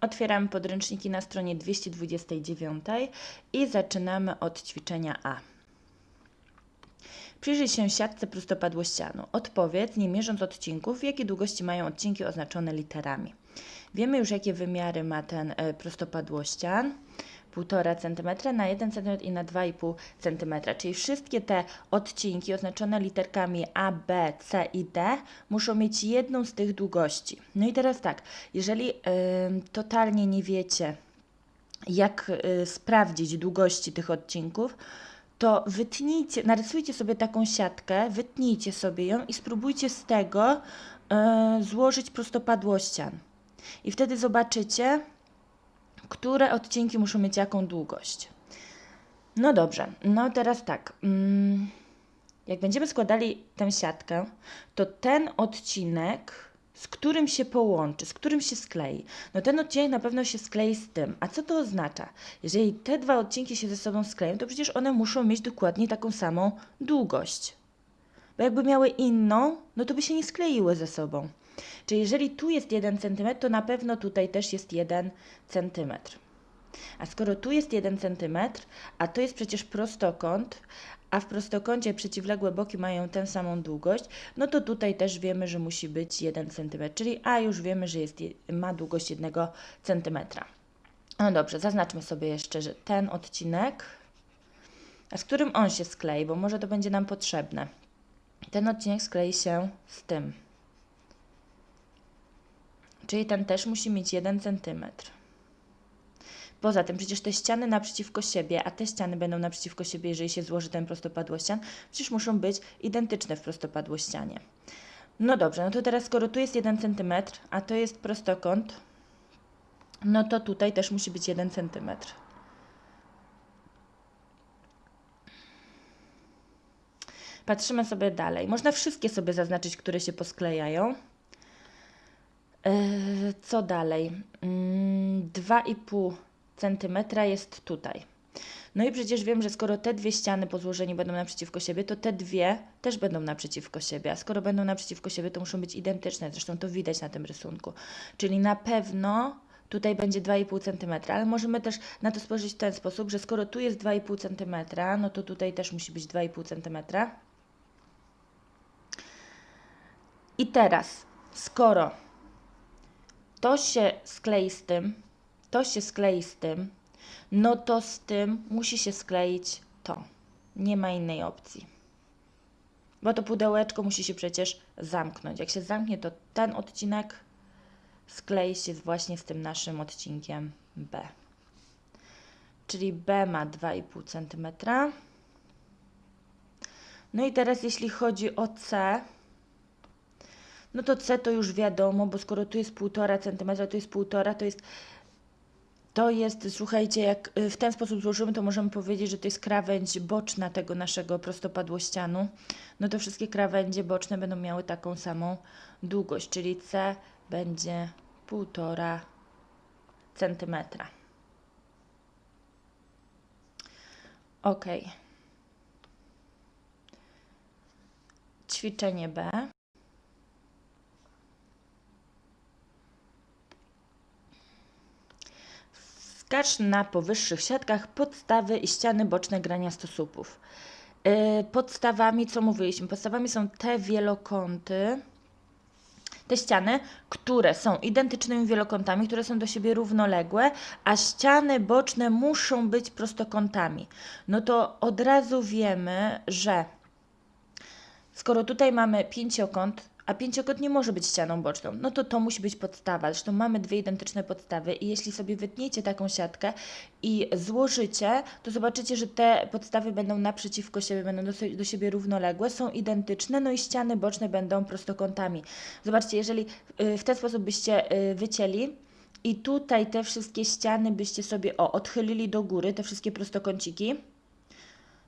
Otwieramy podręczniki na stronie 229 i zaczynamy od ćwiczenia A. Przyjrzyj się siatce prostopadłościanu. Odpowiedz, nie mierząc odcinków, jakie długości mają odcinki oznaczone literami. Wiemy już, jakie wymiary ma ten e, prostopadłościan. 1,5 cm na 1 cm i na 2,5 cm. Czyli wszystkie te odcinki oznaczone literkami A, B, C i D muszą mieć jedną z tych długości. No i teraz tak, jeżeli totalnie nie wiecie, jak y, sprawdzić długości tych odcinków, to wytnijcie, narysujcie sobie taką siatkę, wytnijcie sobie ją i spróbujcie z tego y, złożyć prostopadłościan. I wtedy zobaczycie, które odcinki muszą mieć jaką długość. No dobrze, no teraz tak. Mm, jak będziemy składali tę siatkę, to ten odcinek, z którym się połączy, z którym się sklei, no ten odcinek na pewno się sklei z tym. A co to oznacza? Jeżeli te dwa odcinki się ze sobą skleją, to przecież one muszą mieć dokładnie taką samą długość. Bo jakby miały inną, no to by się nie skleiły ze sobą. Czyli jeżeli tu jest 1 cm, to na pewno tutaj też jest 1 cm. A skoro tu jest 1 cm, a to jest przecież prostokąt, a w prostokącie przeciwległe boki mają tę samą długość, no to tutaj też wiemy, że musi być 1 cm, czyli A już wiemy, że jest, ma długość 1 cm. No dobrze, zaznaczmy sobie jeszcze, że ten odcinek, a z którym on się sklei, bo może to będzie nam potrzebne. Ten odcinek sklei się z tym. Czyli ten też musi mieć 1 cm. Poza tym przecież te ściany naprzeciwko siebie, a te ściany będą naprzeciwko siebie, jeżeli się złoży ten prostopadłościan, przecież muszą być identyczne w prostopadłościanie. No dobrze, no to teraz skoro tu jest 1 cm, a to jest prostokąt, no to tutaj też musi być 1 cm. Patrzymy sobie dalej. Można wszystkie sobie zaznaczyć, które się posklejają. Yy, co dalej? 2,5 mm, cm jest tutaj. No i przecież wiem, że skoro te dwie ściany po złożeniu będą naprzeciwko siebie, to te dwie też będą naprzeciwko siebie. A skoro będą naprzeciwko siebie, to muszą być identyczne. Zresztą to widać na tym rysunku. Czyli na pewno tutaj będzie 2,5 cm, ale możemy też na to spojrzeć w ten sposób, że skoro tu jest 2,5 cm, no to tutaj też musi być 2,5 cm. I teraz, skoro to się sklei z tym, to się sklei z tym, no to z tym musi się skleić to. Nie ma innej opcji. Bo to pudełeczko musi się przecież zamknąć. Jak się zamknie, to ten odcinek sklei się właśnie z tym naszym odcinkiem B. Czyli B ma 2,5 cm. No i teraz jeśli chodzi o C, no to C to już wiadomo, bo skoro tu jest 1,5 cm, tu jest 1,5, to jest to jest, słuchajcie, jak y, w ten sposób złożymy, to możemy powiedzieć, że to jest krawędź boczna tego naszego prostopadłościanu. No to wszystkie krawędzie boczne będą miały taką samą długość, czyli C będzie 1,5 cm. Ok. Ćwiczenie B. Skacz na powyższych siatkach podstawy i ściany boczne grania stosupów. Yy, podstawami, co mówiliśmy? Podstawami są te wielokąty, te ściany, które są identycznymi wielokątami, które są do siebie równoległe, a ściany boczne muszą być prostokątami. No to od razu wiemy, że skoro tutaj mamy pięciokąt, a pięciokąt nie może być ścianą boczną, no to to musi być podstawa. Zresztą mamy dwie identyczne podstawy i jeśli sobie wytniecie taką siatkę i złożycie, to zobaczycie, że te podstawy będą naprzeciwko siebie, będą do, do siebie równoległe, są identyczne, no i ściany boczne będą prostokątami. Zobaczcie, jeżeli y, w ten sposób byście y, wycięli, i tutaj te wszystkie ściany byście sobie o, odchylili do góry, te wszystkie prostokąciki,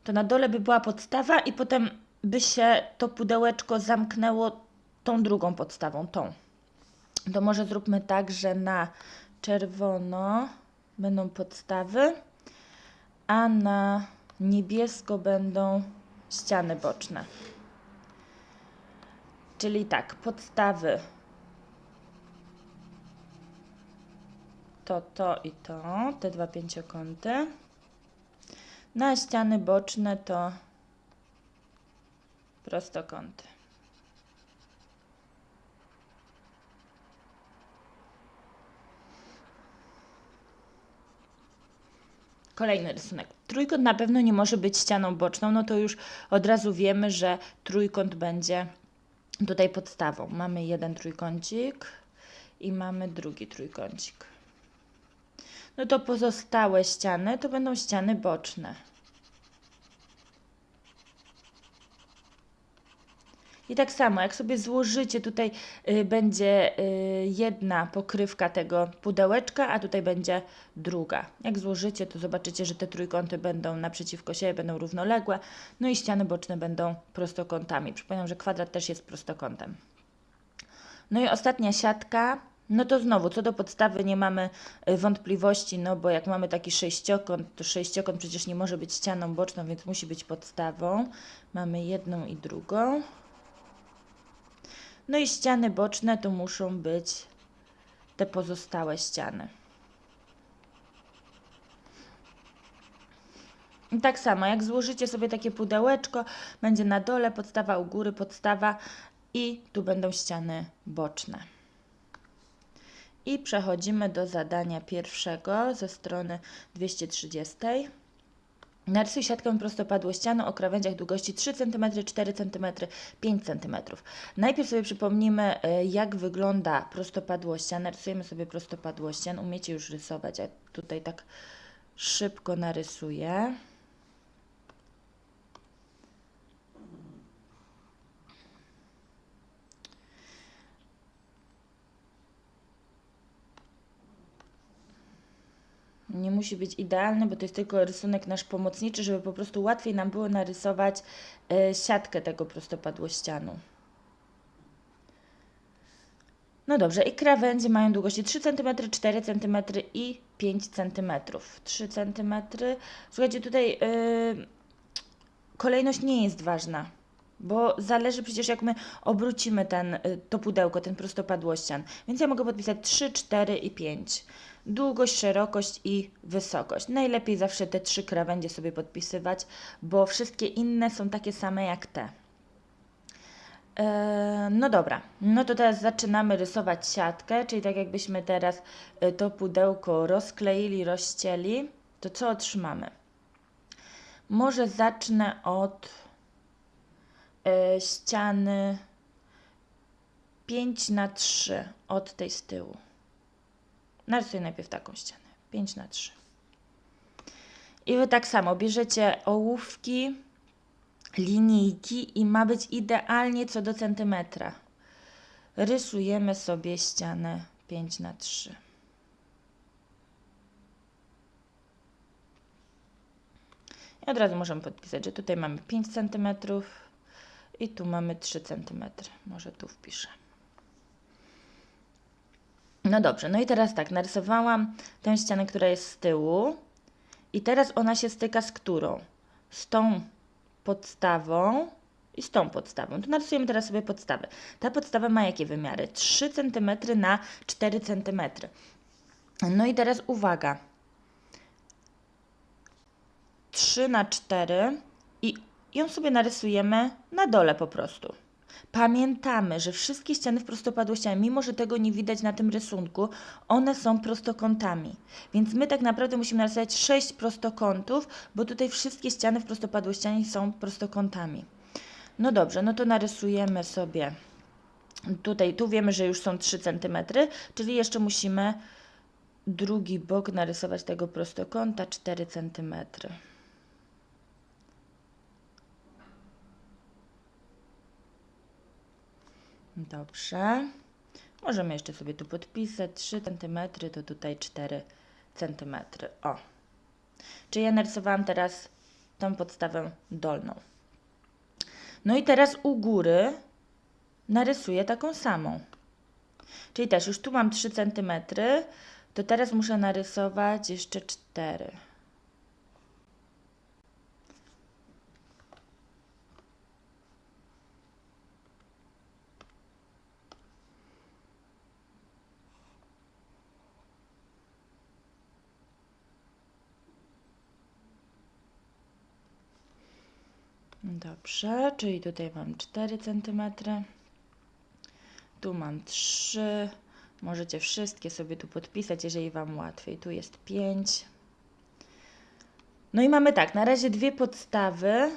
to na dole by była podstawa i potem by się to pudełeczko zamknęło tą drugą podstawą, tą. To może zróbmy tak, że na czerwono będą podstawy, a na niebiesko będą ściany boczne. Czyli tak, podstawy to, to i to, te dwa pięciokąty. Na ściany boczne to prostokąty. Kolejny rysunek. Trójkąt na pewno nie może być ścianą boczną, no to już od razu wiemy, że trójkąt będzie tutaj podstawą. Mamy jeden trójkącik i mamy drugi trójkącik. No to pozostałe ściany to będą ściany boczne. I tak samo, jak sobie złożycie, tutaj y, będzie y, jedna pokrywka tego pudełeczka, a tutaj będzie druga. Jak złożycie, to zobaczycie, że te trójkąty będą naprzeciwko siebie, będą równoległe, no i ściany boczne będą prostokątami. Przypominam, że kwadrat też jest prostokątem. No i ostatnia siatka. No to znowu, co do podstawy nie mamy y, wątpliwości, no bo jak mamy taki sześciokąt, to sześciokąt przecież nie może być ścianą boczną, więc musi być podstawą. Mamy jedną i drugą. No i ściany boczne to muszą być te pozostałe ściany. I tak samo, jak złożycie sobie takie pudełeczko, będzie na dole podstawa, u góry podstawa i tu będą ściany boczne. I przechodzimy do zadania pierwszego ze strony 230. Narysuj siatkę prostopadłościaną o krawędziach długości 3 cm, 4 cm, 5 cm. Najpierw sobie przypomnimy, e, jak wygląda prostopadłościan. Narysujemy sobie prostopadłościan. Umiecie już rysować, ja tutaj tak szybko narysuję. Nie musi być idealny, bo to jest tylko rysunek nasz pomocniczy, żeby po prostu łatwiej nam było narysować y, siatkę tego prostopadłościanu. No dobrze, i krawędzie mają długości 3 cm, 4 cm i 5 cm. 3 cm. Słuchajcie, tutaj yy, kolejność nie jest ważna. Bo zależy przecież, jak my obrócimy ten, to pudełko, ten prostopadłościan. Więc ja mogę podpisać 3, 4 i 5 długość, szerokość i wysokość. Najlepiej zawsze te trzy krawędzie sobie podpisywać, bo wszystkie inne są takie same jak te. E, no dobra, no to teraz zaczynamy rysować siatkę, czyli tak jakbyśmy teraz e, to pudełko rozkleili, rozcięli, to co otrzymamy? Może zacznę od ściany 5 na 3 od tej z tyłu. Narysuję najpierw taką ścianę. 5 na 3. I Wy tak samo bierzecie ołówki, linijki i ma być idealnie co do centymetra. Rysujemy sobie ścianę 5 na 3. I od razu możemy podpisać, że tutaj mamy 5 cm i tu mamy 3 cm. Może tu wpiszę. No dobrze, no i teraz tak, narysowałam tę ścianę, która jest z tyłu i teraz ona się styka z którą? Z tą podstawą i z tą podstawą. To narysujemy teraz sobie podstawę. Ta podstawa ma jakie wymiary? 3 cm na 4 cm. No i teraz uwaga. 3 na 4 i ją sobie narysujemy na dole po prostu. Pamiętamy, że wszystkie ściany w prostopadłościach, mimo że tego nie widać na tym rysunku, one są prostokątami. Więc my tak naprawdę musimy narysować 6 prostokątów, bo tutaj wszystkie ściany w prostopadłościach są prostokątami. No dobrze, no to narysujemy sobie tutaj, tu wiemy, że już są 3 cm, czyli jeszcze musimy drugi bok narysować tego prostokąta 4 cm. Dobrze. Możemy jeszcze sobie tu podpisać 3 cm, to tutaj 4 cm. O. Czyli ja narysowałam teraz tą podstawę dolną. No i teraz u góry narysuję taką samą. Czyli też już tu mam 3 cm, to teraz muszę narysować jeszcze 4 Dobrze, czyli tutaj mam 4 cm. Tu mam 3. Możecie wszystkie sobie tu podpisać, jeżeli Wam łatwiej. Tu jest 5. No i mamy tak, na razie dwie podstawy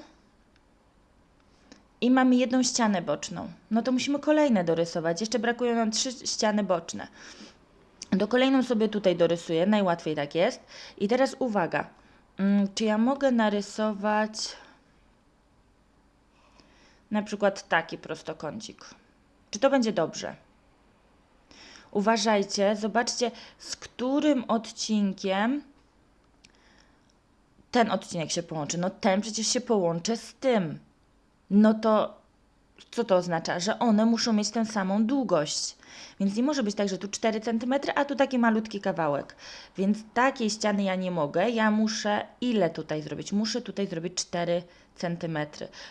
i mamy jedną ścianę boczną. No to musimy kolejne dorysować. Jeszcze brakują nam trzy ściany boczne. Do kolejną sobie tutaj dorysuję, najłatwiej tak jest. I teraz uwaga, mm, czy ja mogę narysować na przykład taki prostokącik? Czy to będzie dobrze? Uważajcie, zobaczcie, z którym odcinkiem ten odcinek się połączy. No ten przecież się połączy z tym. No to co to oznacza? Że one muszą mieć tę samą długość. Więc nie może być tak, że tu 4 cm, a tu taki malutki kawałek. Więc takiej ściany ja nie mogę. Ja muszę ile tutaj zrobić? Muszę tutaj zrobić 4 cm,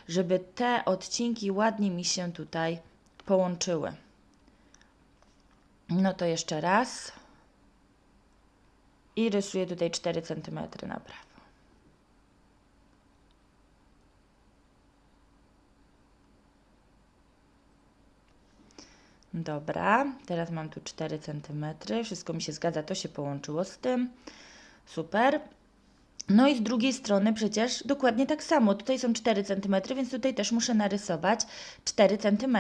żeby te odcinki ładnie mi się tutaj połączyły. No to jeszcze raz. I rysuję tutaj 4 cm na Dobra, teraz mam tu 4 cm. Wszystko mi się zgadza, to się połączyło z tym. Super. No i z drugiej strony przecież dokładnie tak samo. Tutaj są 4 cm, więc tutaj też muszę narysować 4 cm.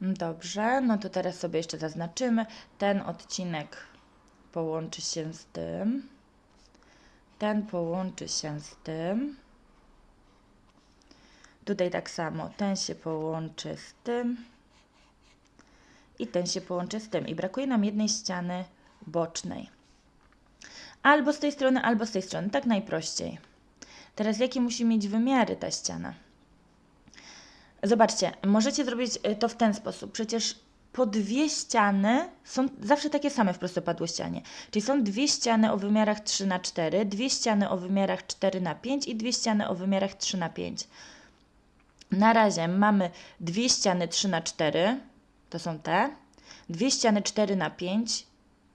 Dobrze, no to teraz sobie jeszcze zaznaczymy. Ten odcinek połączy się z tym. Ten połączy się z tym. Tutaj tak samo. Ten się połączy z tym. I ten się połączy z tym. I brakuje nam jednej ściany bocznej. Albo z tej strony, albo z tej strony. Tak najprościej. Teraz jakie musi mieć wymiary ta ściana? Zobaczcie, możecie zrobić y, to w ten sposób. Przecież po dwie ściany są zawsze takie same w prostopadłościanie. Czyli są dwie ściany o wymiarach 3 na 4 dwie ściany o wymiarach 4 na 5 i dwie ściany o wymiarach 3 na 5 Na razie mamy dwie ściany 3 na 4 to są te, dwie ściany 4 na 5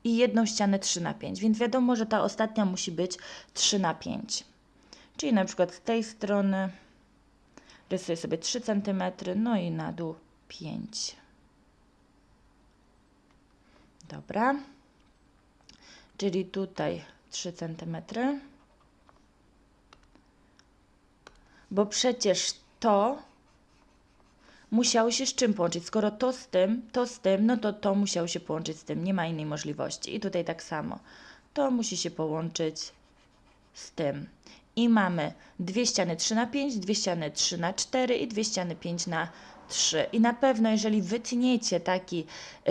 i jedną ścianę 3 na 5 więc wiadomo, że ta ostatnia musi być 3 na 5 Czyli na przykład z tej strony rysuję sobie 3 cm, no i na dół 5 Dobra. Czyli tutaj 3 cm. Bo przecież to musiało się z czym połączyć? Skoro to z tym, to z tym, no to to musiało się połączyć z tym. Nie ma innej możliwości. I tutaj tak samo. To musi się połączyć z tym. I mamy dwie ściany 3 na 5, dwie ściany 3 na 4 i dwie ściany 5 na 3. I na pewno, jeżeli wytniecie taki,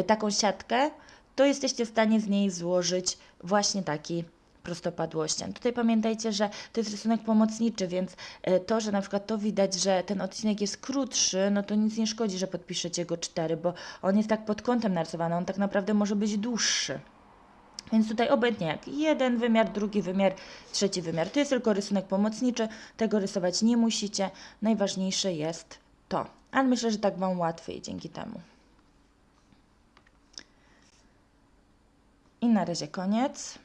taką siatkę, to jesteście w stanie z niej złożyć właśnie taki prostopadłościan. Tutaj pamiętajcie, że to jest rysunek pomocniczy, więc e, to, że na przykład to widać, że ten odcinek jest krótszy, no to nic nie szkodzi, że podpiszecie go 4, bo on jest tak pod kątem narysowany, on tak naprawdę może być dłuższy. Więc tutaj obojętnie jak jeden wymiar, drugi wymiar, trzeci wymiar. To jest tylko rysunek pomocniczy, tego rysować nie musicie. Najważniejsze jest to. Ale myślę, że tak Wam łatwiej dzięki temu. I na razie koniec.